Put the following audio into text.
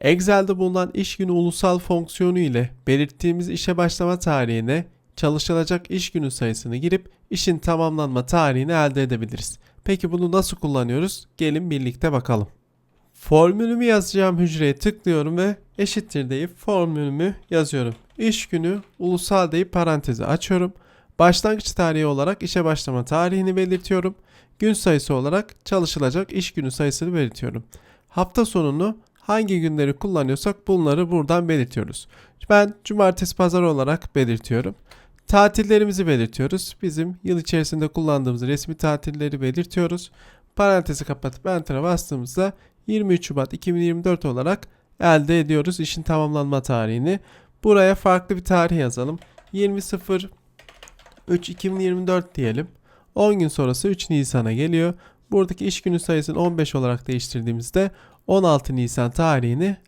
Excel'de bulunan iş günü ulusal fonksiyonu ile belirttiğimiz işe başlama tarihine çalışılacak iş günü sayısını girip işin tamamlanma tarihini elde edebiliriz. Peki bunu nasıl kullanıyoruz? Gelin birlikte bakalım. Formülümü yazacağım hücreye tıklıyorum ve eşittir deyip formülümü yazıyorum. İş günü ulusal deyip parantezi açıyorum. Başlangıç tarihi olarak işe başlama tarihini belirtiyorum. Gün sayısı olarak çalışılacak iş günü sayısını belirtiyorum. Hafta sonunu hangi günleri kullanıyorsak bunları buradan belirtiyoruz. Ben cumartesi pazar olarak belirtiyorum. Tatillerimizi belirtiyoruz. Bizim yıl içerisinde kullandığımız resmi tatilleri belirtiyoruz. Parantezi kapatıp enter'a bastığımızda 23 Şubat 2024 olarak elde ediyoruz işin tamamlanma tarihini. Buraya farklı bir tarih yazalım. 20.03 2024 diyelim. 10 gün sonrası 3 Nisan'a geliyor. Buradaki iş günü sayısını 15 olarak değiştirdiğimizde 16 Nisan tarihini